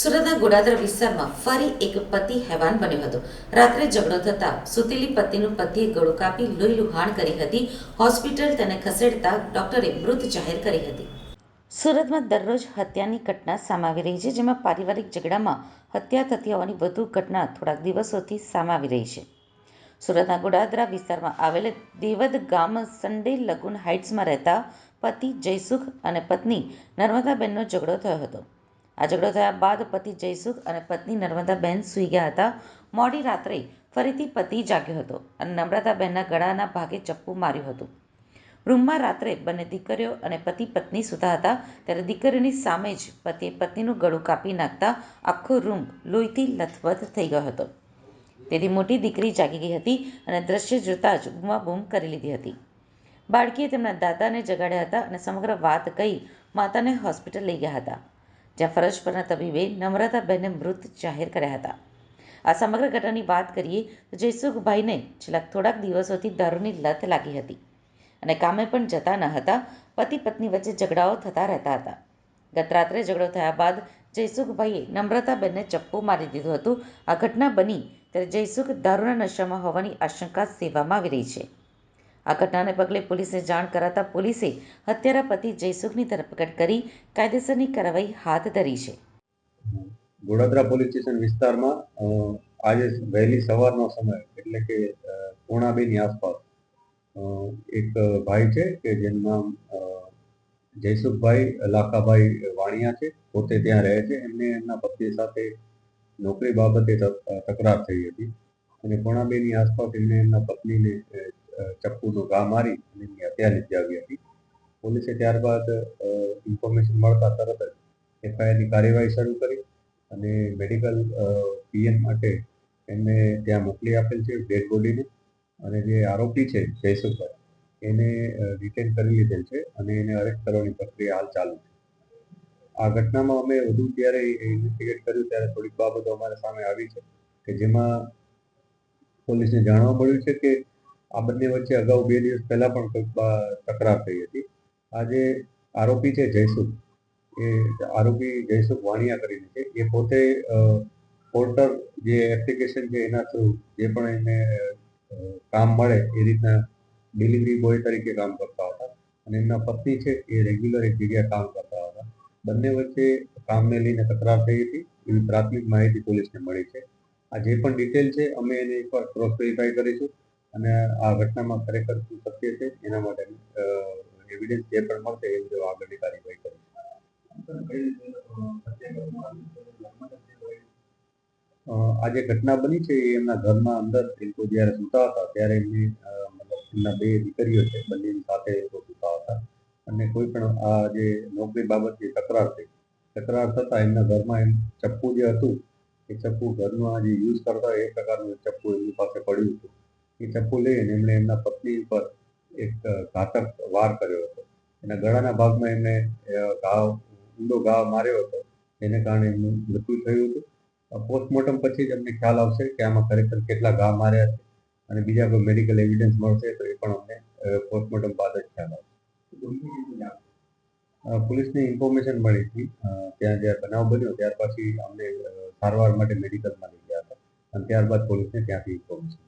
સુરતના ગોડાદરા વિસ્તારમાં ફરી એક પતિ હેવાન બન્યો હતો. રાત્રે ઝઘડો થતા સુતેલી પતિનું પતિએ ગળું કાપી લોહી લુહાણ કરી હતી. હોસ્પિટલ તેને ખસેડતા ડોક્ટરે મૃત જાહેર કરી હતી. સુરતમાં દરરોજ હત્યાની ઘટના સામે આવી રહી છે, જેમાં પારિવારિક ઝઘડામાં હત્યા થતી હોવાની વધુ ઘટના થોડાક દિવસોથી સામે આવી રહી છે. સુરતના ગોડાદરા વિસ્તારમાં આવેલ દેવદ ગામ સન્ડે લગુન હાઇટ્સમાં રહેતા પતિ જયસુખ અને પત્ની નર્મદાબેનનો ઝઘડો થયો હતો. આ ઝઘડો થયા બાદ પતિ જયસુખ અને પત્ની નર્મદાબેન સૂઈ ગયા હતા. મોડી રાત્રે ફરીથી પતિ જાગ્યો હતો અને નમ્રતાબેનના ગળાના ભાગે ચપ્પુ માર્યું હતું. રૂમમાં રાત્રે બંને દીકરીઓ અને પતિ પત્ની સૂતા હતા ત્યારે દીકરીઓની સામે જ પતિએ પત્નીનું ગળું કાપી નાખતા આખો રૂમ લોહીથી લથબથ થઈ ગયો હતો. તેથી મોટી દીકરી જાગી ગઈ હતી અને દ્રશ્ય જોતાં જ બૂમાબૂમ કરી લીધી હતી. બાળકીએ તેમના દાદાને જગાડ્યા હતા અને સમગ્ર વાત કહી માતાને હોસ્પિટલ લઈ ગયા હતા. જ્યાં ફરજ પરના તબીબે નમ્રતાબેનને મૃત જાહેર કર્યા હતા. આ સમગ્ર ઘટનાની વાત કરીએ તો જયસુખભાઈને છેલ્લા થોડાક દિવસોથી દારૂની લત લાગી હતી અને કામે પણ જતા ન હતા, પતિ પત્ની વચ્ચે ઝઘડાઓ થતા રહેતા હતા. ગત રાત્રે ઝઘડો થયા બાદ જયસુખભાઈએ નમ્રતાબેનને ચપ્પુ મારી દીધું હતું. આ ઘટના બની ત્યારે જયસુખ દારૂના નશામાં હોવાની આશંકા સેવામાં આવી રહી છે. આ ઘટનાને પગલે પોલીસને જાણ કરાતા પોલીસે હત્યારા પતિ જયસુખની ધરપકડ કરી કાયદેસરની કાર્યવાહી હાથ ધરી છે. ગોડાદરા પોલીસ સ્ટેશન વિસ્તારમાં આજે વહેલી સવારનો સમય, એટલે કે પોણા બેની આસપાસ એક ભાઈ છે કે જેનું નામ જયસુખભાઈ લાખાભાઈ વાણિયા છે, પોતે ત્યાં રહે છે. એમને એમના પત્ની સાથે નોકરી બાબતે તકરાર થઈ હતી. અને પોણા બેની આસપાસ એમને એમના પત્નીને ચપ્પુનો ઘા મારી અને એની હત્યા આવી હતી. પોલીસે ત્યારબાદ ઇન્ફોર્મેશન મળતા તરત જ એફઆઈઆરની કાર્યવાહી શરૂ કરી અને મેડિકલ પીએમ માટે એમને ત્યાં મોકલી આપેલ છે ડેડ બોડીને અને જે આરોપી છે જયસુભાઈ એને ડિટેન કરી લીધેલ છે અને એને અરેસ્ટ કરવાની પ્રક્રિયા હાલ ચાલુ છે. આ ઘટનામાં અમે વધુ જ્યારે ઇન્વેસ્ટિગેટ કર્યું ત્યારે થોડીક બાબતો અમારા સામે આવી છે કે જેમાં પોલીસને જાણવા મળ્યું છે કે આ બંને વચ્ચે અગાઉ બે દિવસ પહેલા પણ કંઈક તકરાર થઈ હતી. આ જે આરોપી છે જયસુખ, એ આરોપી જયસુખ વાણિયા કરીને છે. એ પોતે પોર્ટર જે એપ્લિકેશન છે એના થ્રુ જે પણ એને કામ મળે એ રીતના ડિલિવરી બોય તરીકે કામ કરતા હતા. અને એમના પત્ની છે એ રેગ્યુલર એક જગ્યાએ કામ કરતા હતા. બંને વચ્ચે કામને લઈને તકરાર થઈ હતી. એવી પ્રાથમિક માહિતી પોલીસને મળી છે. આ જે પણ ડિટેલ છે અમે એને એકવાર ક્રોસ વેરીફાઈ કરીશું. અને આ ઘટનામાં ખરેખર શું સત્ય છે એના માટે એવિડન્સ જે પણ મળશે એ મુજબ આગળની કાર્યવાહી કરીશું. આ જે ઘટના બની છે એ એમના ઘરમાં અંદર એ લોકો જ્યારે સૂતા હતા ત્યારે એમની મતલબ એમના બે દીકરીઓ છે, બંનેની સાથે એ લોકો સૂતા હતા. અને કોઈ પણ આ જે નોકરી બાબતની તકરાર થઈ, તકરાર થતા એમના ઘરમાં એમ ચપ્પુ જે હતું, એ ચપ્પુ ઘરમાં જે યુઝ કરતા એ પ્રકારનું ચપ્પુ એમની પાસે પડ્યું હતું. એ ચપ્પુ લઈને એમણે એમના પત્ની પર એક ઘાતક વાર કર્યો હતો. એના ગળાના ભાગમાં એમણે ઘાવ, ઊંડો ઘાવ માર્યો હતો. એને કારણે એમનું મૃત્યુ થયું હતું. પોસ્ટમોર્ટમ પછી જ અમને ખ્યાલ આવશે કે આમાં ખરેખર કેટલા ઘા માર્યા છે અને બીજા કોઈ મેડિકલ એવિડન્સ મળશે તો એ પણ અમને પોસ્ટમોર્ટમ બાદ જ ખ્યાલ આવશે. પોલીસને ઇન્ફોર્મેશન મળી હતી. ત્યાં જ્યારે બનાવ બન્યો ત્યાર પછી અમને સારવાર માટે મેડિકલમાં લઈ ગયા હતા. અને ત્યારબાદ પોલીસને ત્યાંથી ઇન્ફોર્મેશન